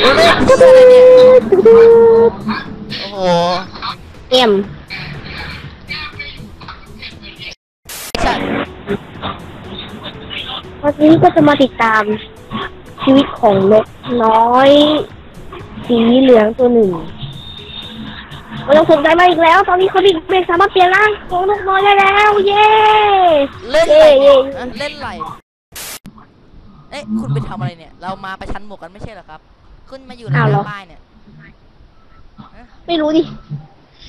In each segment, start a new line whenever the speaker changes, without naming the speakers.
โอ้เล่นเหี้ยอะไรเนี่ยโห
เอ็มวันนี้ก็จะมาติดตามชีวิตของนกน้อย สีเหลืองตัวหนึ่งไม่ต้องสนใจมาอีกแล้ว ตอนนี้เขาดิเบรกสามารถเปลี่ยนร่างของนกน้อยได้แล้ว เย้
เล่นอะไร
เย้
เนี่ยฮะเล่นอะไรเอ๊ะคุณไปทำอะไรเนี่ย เรามาประชันหมวกกันไม่ใช่เหรอครับ คุณมาอยู่ในหน้าป้ายเนี่ยฮะ
ไม่รู้ดิ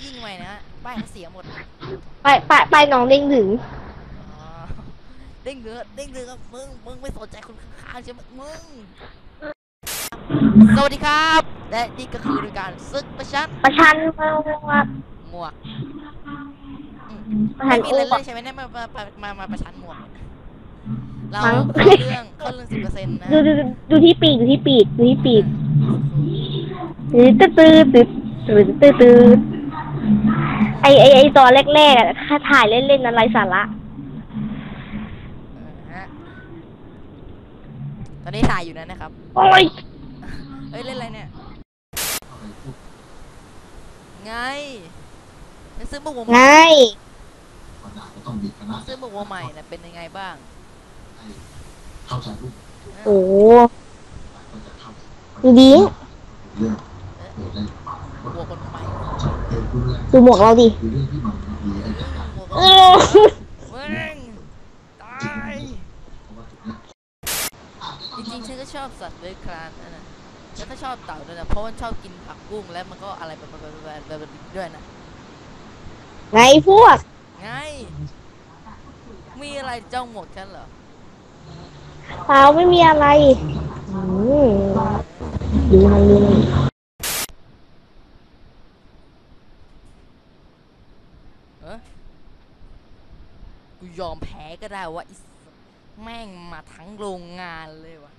ยิ่งไวนะฮะป้ายเขาเสียหมด
ไปไปไปน้องเด้งถึง
อ๋อเด้งเดือดเด้งเดือดมึงมึงไม่สนใจคนข้างๆใช่ไหมมึงสวัสดีครับและนี่ก็คือรายการซึกประชัน
ประชันมาว่า
หมวกอืม
ประชัน
ไม่มีอะไร
โอ้
เล่นใช่ไหมเนี่ยมามามามามาประชันหมวก เรา
มั้ง
เข้าเรื่องเข้าเรื่องสิบเปอร์เซ็นต์นะ
ดูดูดูดูที่ปีกดูที่ปีกดูที่ปีกตื้อตื้อตื้อตื้อตื้อตื้อตื้อไอไอไอตอนแรกๆอะถ้าถ่ายเล่นๆอะไรสาระ
เออฮะตอนนี้ถ่ายอยู่นะนะครับ
โอ้ย
เฮ้ย เล่นอะไรเนี่ย ไง ไปซื้อหมวกวัวให
ไง
ม่ซื้อหมวกวัวใหม่นะเป็นยังไงบ้าง
โอ้ดูดี
หมวกคนใหม่
ดูหมวกเราดิ
หมวก
เอ
คน
อ
เว้งตายจริงๆฉันก็ชอบสัตว์เลื้อยคลานนะนะฉันก็ชอบเต่าด้วยนะเพราะมันชอบกินผักบุ้งและมันก็อะไรแบบแบบแบบแบบแบบด้วยนะ
ไงพวก
ไง มีอะไรเจ้าหมวกฉันเหรอ
เปล่าไม่มีอะไรอืมดูมันดูมัน
เออกูยอมแพ้ก็ได้ว่าไอ้สัสแม่งมาทั้งโรงงานเลยวะ